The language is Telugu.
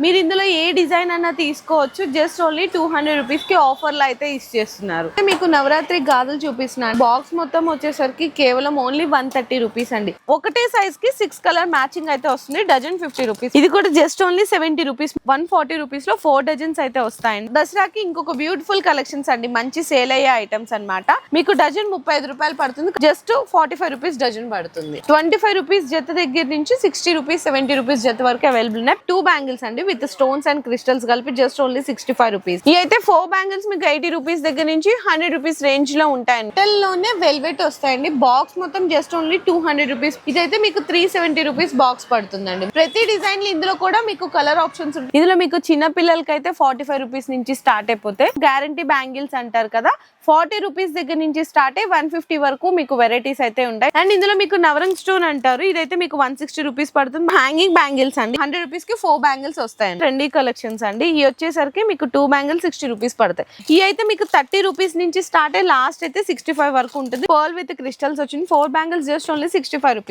మీరు ఇందులో ఏ డిజైన్ అన్నా తీసుకోవచ్చు. జస్ట్ ఓన్లీ టూ హండ్రెడ్ రూపీస్కి ఆఫర్లు అయితే ఇచ్చేస్తున్నారు మీకు నవరాత్రి గాజులు చూపిస్తున్నాను బాక్స్ మొత్తం వచ్చేసరికి కేవలం ఓన్లీ వన్ థర్టీ రూపీస్ అండి. ఒకటే సైజ్కి సిక్స్ కలర్ మ్యాచింగ్ అయితే వస్తుంది. Dozen fifty rupees. ఇది కూడా just only seventy rupees. One forty రూపీస్లో ఫోర్ డజన్స్ అయితే వస్తాయండి. దసరాకి ఇంకొక బ్యూటిఫుల్ కలెక్షన్స్ అండి. మంచి సేల్ అయ్యే ఐటమ్స్ అన్నమాట. మీకు డజన్ ముప్పై ఐదు రూపాయలు పడుతుంది. Just forty five rupees dozen పడుతుంది. ట్వంటీ ఫైవ్ రూపీస్ జత దగ్గర నుంచి సిక్స్టీ రూపీస్ సెవెంటీ రూపీస్ జత వరకు అవైలబుల్ ఉన్నాయి. టూ బ్యాంగిల్స్ అండి. విత్ స్టోన్స్ అండ్ క్రిస్టల్స్ కలిపి just only sixty five rupees ఈ అయితే ఫోర్ బ్యాంగిల్స్ మీకు ఎయిటీ రూపీస్ దగ్గర నుంచి హండ్రెడ్ రూపీస్ రేంజ్లో ఉంటాయండి. Metal లోనే వెల్వెట్ వస్తాయండి. బాక్స్ మొత్తం just only two hundred rupees ఇదైతే మీకు త్రీ సెవెంటీ రూపీస్ బాక్స్ పడుతుందండి. ప్రతి డిజైన్ ఇందులో కూడా మీకు కలర్ ఆప్షన్స్ ఉంటాయి. ఇందులో మీకు చిన్న పిల్లలకి అయితే ఫార్టీ ఫైవ్ రూపీస్ నుంచి స్టార్ట్ అయిపోతాయి గ్యారంటీ బ్యాంగిల్స్ అంటారు కదా ఫార్టీ రూపీస్ దగ్గర నుంచి స్టార్ట్ అయ్యి వన్ ఫిఫ్టీ వరకు మీకు వెరైటీస్ అయితే ఉంటాయి. అండ్ ఇందులో మీకు నవరంగ్ స్టోన్ అంటారు. ఇదైతే మీకు వన్ సిక్స్టీ రూపీస్ పడుతుంది. హ్యాంగింగ్ బ్యాంగిల్స్ అండి. హండ్రెడ్ రూపీస్కి ఫోర్ బ్యాంగిల్స్ వస్తాయండి. ట్రెండీ కలెక్షన్స్ అండి. ఇవి వచ్చేసరికి మీకు టూ బ్యాంగిల్ సిక్స్టీ రూపీస్ పడతాయి. ఇవి అయితే మీకు థర్టీ రూపీస్ నుంచి స్టార్ట్ అయ్యి లాస్ట్ అయితే సిక్స్టీ ఫైవ్ వరకు ఉంటుంది. పర్ల్ విత్ క్రిస్టల్స్ వచ్చింది. Four bangles just only sixty five rupees